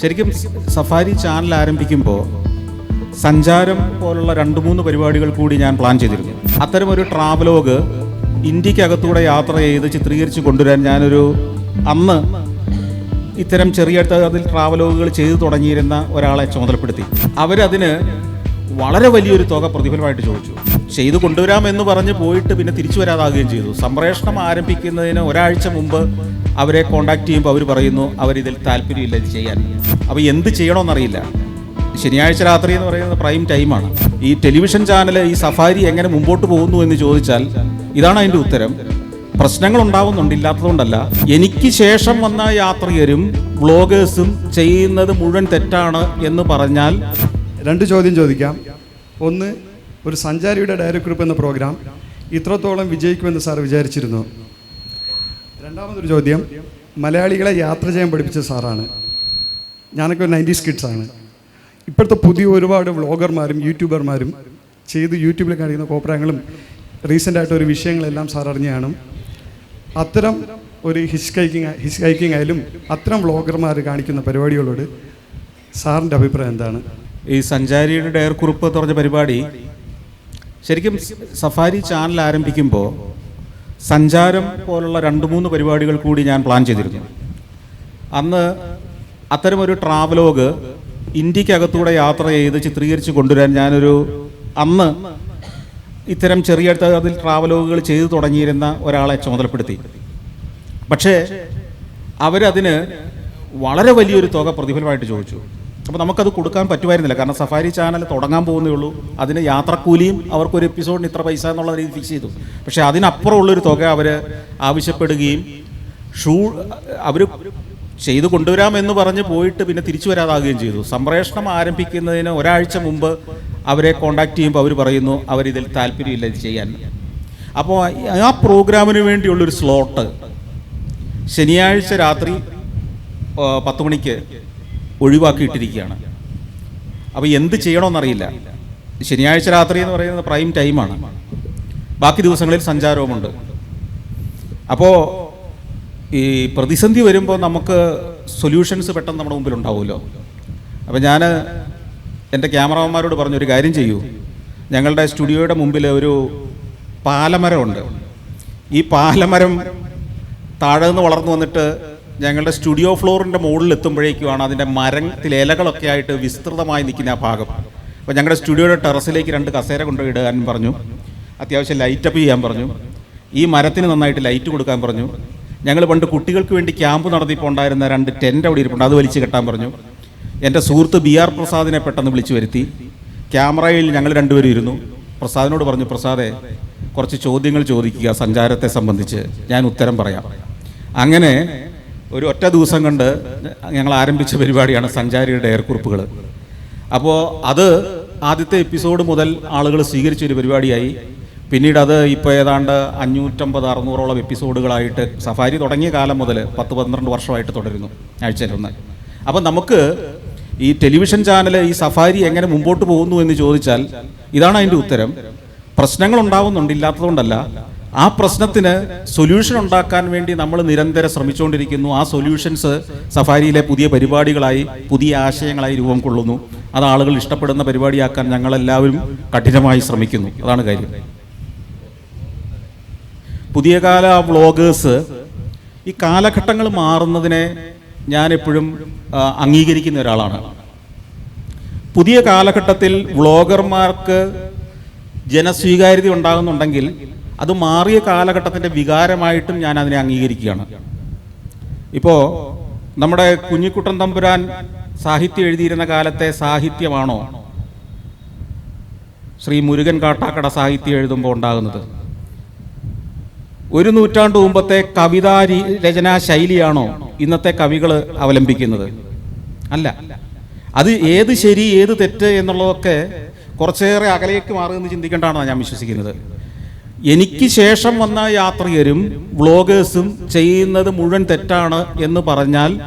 ശരിക്കും safari channel ആരംഭിക്കുമ്പോൾ സഞ്ചാരം പോലുള്ള രണ്ട് മൂന്ന് പരിപാടികൾ കൂടി ഞാൻ പ്ലാൻ ചെയ്തിരുന്നു. അത്തരം ഒരു ട്രാവലോഗ് ഇന്ത്യക്കകത്തൂടെ യാത്ര ചെയ്ത് ചിത്രീകരിച്ച് കൊണ്ടുവരാൻ ഞാനൊരു അന്ന് ഇത്തരം ചെറിയ അതിൽ ട്രാവലോഗുകൾ ചെയ്തു തുടങ്ങിയിരുന്ന ഒരാളെ ചുമതലപ്പെടുത്തി. അവരതിന് വളരെ വലിയൊരു തുക പ്രതിഫലമായിട്ട് ചോദിച്ചു. ചെയ്തു കൊണ്ടുവരാമെന്ന് പറഞ്ഞ് പോയിട്ട് പിന്നെ തിരിച്ചു വരാതാകുകയും ചെയ്തു. സംപ്രേഷണം ആരംഭിക്കുന്നതിന് ഒരാഴ്ച മുമ്പ് അവരെ കോണ്ടാക്ട് ചെയ്യുമ്പോൾ അവർ പറയുന്നു അവരിതിൽ താല്പര്യമില്ല ഇത് ചെയ്യാൻ. അപ്പോൾ എന്ത് ചെയ്യണമെന്നറിയില്ല ശനിയാഴ്ച രാത്രി എന്ന് പറയുന്നത് പ്രൈം ടൈമാണ് ഈ ടെലിവിഷൻ ചാനൽ ഈ സഫാരി എങ്ങനെ മുമ്പോട്ട് പോകുന്നു എന്ന് ചോദിച്ചാൽ ഇതാണ് അതിന്റെ ഉത്തരം. പ്രശ്നങ്ങൾ ഉണ്ടാവുന്നുണ്ട് ഇല്ലാത്തതുകൊണ്ടല്ല. എനിക്ക് ശേഷം വന്ന യാത്രികരും വ്ളോഗേഴ്സും ചെയ്യുന്നത് മുഴുവൻ തെറ്റാണ് എന്ന് പറഞ്ഞാൽ രണ്ട് ചോദ്യം ചോദിക്കാം. ഒന്ന് ഒരു സഞ്ചാരിയുടെ ഡയറി ഗ്രൂപ്പ് എന്ന പ്രോഗ്രാം ഇത്രത്തോളം വിജയിക്കുമെന്ന് സാർ വിചാരിച്ചിരുന്നു. രണ്ടാമതൊരു ചോദ്യം മലയാളികളെ യാത്ര ചെയ്യാൻ പഠിപ്പിച്ച സാറാണ്. ഞാനൊക്കെ ഒരു നയന്റീസ് കിഡ്സാണ്. ഇപ്പോഴത്തെ പുതിയ ഒരുപാട് വ്ളോഗർമാരും യൂട്യൂബർമാരും ചെയ്ത് യൂട്യൂബിൽ കാണിക്കുന്ന കോപ്രായങ്ങളും റീസെന്റായിട്ട് ഒരു വിഷയങ്ങളെല്ലാം സാർ അറിഞ്ഞാണ് അത്തരം ഒരു ഹിച്ച് കൈക്കിങ് ഹിച്ച് ഹൈക്കിംഗ് ആയാലും അത്തരം വ്ളോഗർമാർ കാണിക്കുന്ന പരിപാടികളോട് സാറിന്റെ അഭിപ്രായം എന്താണ്? ഈ സഞ്ചാരിയുടെ ഡയർ കുറിപ്പ് പറഞ്ഞ പരിപാടി ശരിക്കും സഫാരി ചാനൽ ആരംഭിക്കുമ്പോൾ സഞ്ചാരം പോലുള്ള രണ്ട് മൂന്ന് പരിപാടികൾ കൂടി ഞാൻ പ്ലാൻ ചെയ്തിരുന്നു. അന്ന് അത്തരമൊരു ട്രാവലോഗ് ഇന്ത്യക്കകത്തൂടെ യാത്ര ചെയ്ത് ചിത്രീകരിച്ച് കൊണ്ടുവരാൻ ഞാനൊരു അന്ന് ഇത്തരം ചെറിയ അതിൽ ട്രാവലോഗുകൾ ചെയ്തു തുടങ്ങിയിരുന്ന ഒരാളെ ചുമതലപ്പെടുത്തി. പക്ഷേ അവരതിന് വളരെ വലിയൊരു തുക പ്രതിഫലമായിട്ട് ചോദിച്ചു. അപ്പോൾ നമുക്കത് കൊടുക്കാൻ പറ്റുമായിരുന്നില്ല. കാരണം സഫാരി ചാനൽ തുടങ്ങാൻ പോകുന്നേ ഉള്ളൂ. അതിന് യാത്രക്കൂലിയും അവർക്കൊരു എപ്പിസോഡിന് ഇത്ര പൈസ എന്നുള്ള രീതി ഫിക്സ് ചെയ്തു. പക്ഷേ അതിനപ്പുറമുള്ളൊരു തുക അവർ ആവശ്യപ്പെടുകയും ഷൂ അവർ ചെയ്തു കൊണ്ടുവരാമെന്ന് പറഞ്ഞ് പോയിട്ട് പിന്നെ തിരിച്ചു വരാതാകുകയും ചെയ്തു. സംപ്രേഷണം ആരംഭിക്കുന്നതിന് ഒരാഴ്ച മുമ്പ് അവരെ കോണ്ടാക്ട് ചെയ്യുമ്പോൾ അവർ പറയുന്നു അവരിതിൽ താല്പര്യമില്ല ഇത് ചെയ്യാൻ. അപ്പോൾ ആ പ്രോഗ്രാമിന് വേണ്ടിയുള്ളൊരു സ്ലോട്ട് ശനിയാഴ്ച രാത്രി പത്ത് മണിക്ക് ഒഴിവാക്കിയിട്ടിരിക്കുകയാണ്. അപ്പോൾ എന്ത് ചെയ്യണമെന്നറിയില്ല ശനിയാഴ്ച രാത്രി എന്ന് പറയുന്നത് പ്രൈം ടൈമാണ്. ബാക്കി ദിവസങ്ങളിൽ സഞ്ചാരവുമുണ്ട്. അപ്പോൾ ഈ പ്രതിസന്ധി വരുമ്പോൾ നമുക്ക് സൊല്യൂഷൻസ് പെട്ടെന്ന് നമ്മുടെ മുമ്പിൽ ഉണ്ടാവുമല്ലോ. അപ്പോൾ ഞാൻ എന്റെ ക്യാമറമാൻമാരോട് പറഞ്ഞു ഒരു കാര്യം ചെയ്യൂ. ഞങ്ങളുടെ സ്റ്റുഡിയോയുടെ മുമ്പിൽ ഒരു പാലമരമുണ്ട്. ഈ പാലമരം താഴെ നിന്ന് വളർന്നു വന്നിട്ട് ഞങ്ങളുടെ സ്റ്റുഡിയോ ഫ്ലോറിന്റെ മുകളിൽ എത്തുമ്പോഴേക്കുമാണ് അതിന്റെ മരത്തിൽ ഇലകളൊക്കെ ആയിട്ട് വിസ്തൃതമായി നിൽക്കുന്ന ആ ഭാഗം. അപ്പോൾ ഞങ്ങളുടെ സ്റ്റുഡിയോയുടെ ടെറസിലേക്ക് രണ്ട് കസേര കൊണ്ടുപോയി ഇടാൻ പറഞ്ഞു. അത്യാവശ്യം ലൈറ്റപ്പ് ചെയ്യാൻ പറഞ്ഞു. ഈ മരത്തിന് നന്നായിട്ട് ലൈറ്റ് കൊടുക്കാൻ പറഞ്ഞു. ഞങ്ങൾ പണ്ട് കുട്ടികൾക്ക് വേണ്ടി ക്യാമ്പ് നടത്തിയപ്പോൾ ഉണ്ടായിരുന്ന രണ്ട് ടെന്റ് അവിടെ ഇരിപ്പുണ്ട്. അത് വലിച്ചു കെട്ടാൻ പറഞ്ഞു. എന്റെ സുഹൃത്ത് ബി ആർ പ്രസാദിനെ പെട്ടെന്ന് വിളിച്ചു വരുത്തി. ക്യാമറയിൽ ഞങ്ങൾ രണ്ടുപേരും ഇരുന്നു. പ്രസാദിനോട് പറഞ്ഞു പ്രസാദെ കുറച്ച് ചോദ്യങ്ങൾ ചോദിക്കുക സഞ്ചാരത്തെ സംബന്ധിച്ച്. ഞാൻ ഉത്തരം പറയാം. അങ്ങനെ ഒരു ഒറ്റ ദിവസം കൊണ്ട് ഞങ്ങൾ ആരംഭിച്ച പരിപാടിയാണ് സഞ്ചാരിയുടെ ഏർക്കുറിപ്പുകൾ അപ്പോൾ അത് ആദ്യത്തെ എപ്പിസോഡ് മുതൽ ആളുകൾ സ്വീകരിച്ച ഒരു പരിപാടിയായി. പിന്നീട് അത് ഇപ്പോൾ ഏതാണ്ട് അഞ്ഞൂറ്റമ്പത് അറുന്നൂറോളം എപ്പിസോഡുകളായിട്ട് സഫാരി തുടങ്ങിയ കാലം മുതൽ പത്ത് പന്ത്രണ്ട് വർഷമായിട്ട് തുടരുന്നു ആഴ്ചയിലൊന്ന് അപ്പം നമുക്ക് ഈ ടെലിവിഷൻ ചാനൽ ഈ സഫാരി എങ്ങനെ മുമ്പോട്ട് പോകുന്നു എന്ന് ചോദിച്ചാൽ ഇതാണ് അതിന്റെ ഉത്തരം. പ്രശ്നങ്ങൾ ഉണ്ടാവുന്നുണ്ട് ഇല്ലാത്തതുകൊണ്ടല്ല. ആ പ്രശ്നത്തിന് സൊല്യൂഷൻ ഉണ്ടാക്കാൻ വേണ്ടി നമ്മൾ നിരന്തരം ശ്രമിച്ചുകൊണ്ടിരിക്കുന്നു. ആ സൊല്യൂഷൻസ് സഫാരിയിലെ പുതിയ പരിപാടികളായി പുതിയ ആശയങ്ങളായി രൂപം കൊള്ളുന്നു. അത് ആളുകൾ ഇഷ്ടപ്പെടുന്ന പരിപാടിയാക്കാൻ ഞങ്ങളെല്ലാവരും കഠിനമായി ശ്രമിക്കുന്നു. അതാണ് കാര്യം. പുതിയ കാല വ്ളോഗേഴ്സ് ഈ കാലഘട്ടങ്ങൾ മാറുന്നതിനെ ഞാൻ എപ്പോഴും അംഗീകരിക്കുന്ന ഒരാളാണ്. പുതിയ കാലഘട്ടത്തിൽ വ്ളോഗർമാർക്ക് ജനസ്വീകാര്യത ഉണ്ടാകുന്നുണ്ടെങ്കിൽ അത് മാറിയ കാലഘട്ടത്തിന്റെ വികാരമായിട്ടും ഞാൻ അതിനെ അംഗീകരിക്കുകയാണ്. ഇപ്പോൾ നമ്മുടെ കുഞ്ഞിക്കുട്ടൻ തമ്പുരാൻ സാഹിത്യം എഴുതിയിരുന്ന കാലത്തെ സാഹിത്യമാണോ ശ്രീ മുരുകൻ കാട്ടാക്കട സാഹിത്യം എഴുതുമ്പോൾ ഉണ്ടാകുന്നത്? ഒരു നൂറ്റാണ്ട് മുമ്പത്തെ കവിതാ രചനാ ശൈലിയാണോ ഇന്നത്തെ കവികൾ അവലംബിക്കുന്നത്? അല്ല. അത് ഏത് ശരി ഏത് തെറ്റ് എന്നുള്ളതൊക്കെ കുറച്ചേറെ അകലേക്ക് മാറുമെന്ന് ചിന്തിക്കേണ്ടതാണ് ഞാൻ വിശ്വസിക്കുന്നത്. എനിക്ക് ശേഷം വന്ന യാത്രികരും വ്ളോഗേഴ്സും ചെയ്യുന്നത് മുഴുവൻ തെറ്റാണ് എന്ന് പറഞ്ഞാൽ